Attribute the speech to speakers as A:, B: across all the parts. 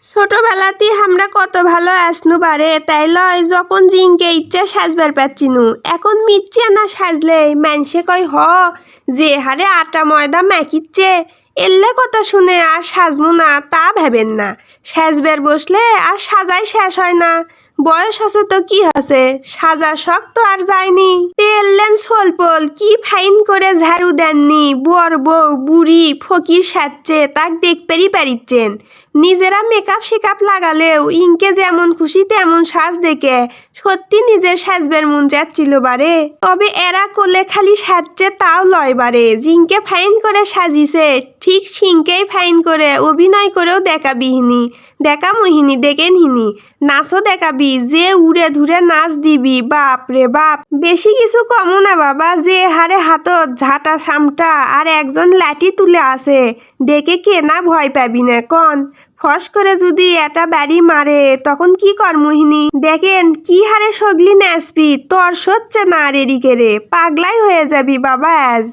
A: ছোটবেলাতেই আমরা কত ভালো আসনু বারে, তাই লয় যখন জিনকে ইচ্ছা সাজবার পাচ্ছিনু এখন মিচ্ছে না সাজলে মানুষে কয় হ, যে হারে আটা ময়দা মেকিচ্ছে এল্লে কথা শুনে আর সাজমু না, তা ভেবেন না। সাজবার বসলে আর সাজাই শেষ হয় না। বয়স আছে তো কি আছে, সাজার শখ তো আর যায়নি। এলেন সোলপল, কি ফাইন করে ঝাড়ু দেননি। বর বউ, বুড়ি, ফকির সাজছে, তাক দেখ দেখতেই পারিচ্ছেন। নিজেরা মেকআপ শেকআপ লাগালেও ইংকে যেমন খুশি তেমন সাজ দেখে। সত্যি নিজের সাজবের মন যাচ্ছিল বারে। তবে এরা কোলে খালি সাজছে তাও লয় বারে। জিনকে ফাইন করে সাজিছে, ঠিক সিংকেই ফাইন করে অভিনয় করেও দেখাবিহিনি দেখা মোহিনী দেখেন হিনি নাচও দেখাবি যে উড়ে ধুরে নাচ দিবি, বাপ রে বাপ। বেশি কিছু কমো না বাবা, যে হারে হাতত, ঝাঁটা, সামটা আর একজন লাঠি তুলে আছে। দেখে কে না ভয় পাবি না, কন। ফস করে যদি এটা বাড়ি মারে, তখন কি কর মোহিনী? দেখেন, কি হারে সগলি নাচবি, তোর সচ্ছে না রেডি করে পাগলাই হয়ে যাবি বাবা আজ।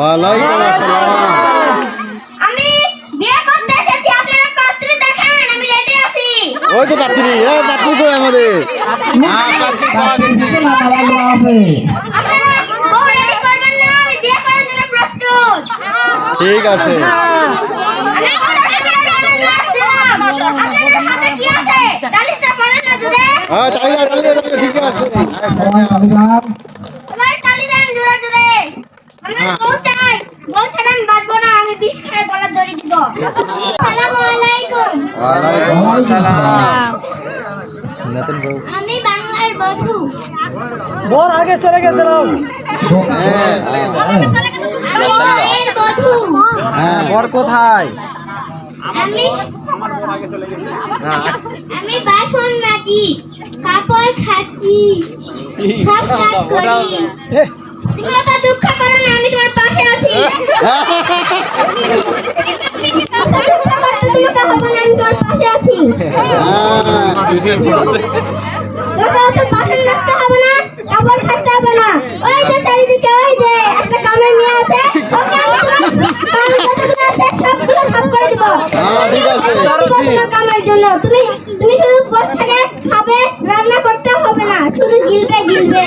B: ওয়ালাইকুম আসসালাম।
C: আমি বিয়ে করতে এসেছি আপনারা পাত্রী দেখেন আমি রেডি আছি।
B: ওই তো পাত্রী পাত্রী কই আমাদের? পাত্রী পাওয়া গেছে। ঠিক আছে।
C: আমি আপনাদের
D: বর আগে চলে গেছিলাম
B: হ্যাঁ হ্যাঁ।
D: বর কোথায়?
C: আমি আমি বাসন মাজি কাপড় খাচ্ছি সব কাজ করি। তুমি অত দুঃখ না আমি তোমার পাশে আছি। তুমি শুধু বসে খাবে রান্না করতে হবে না শুধু গিলবে গিলবে।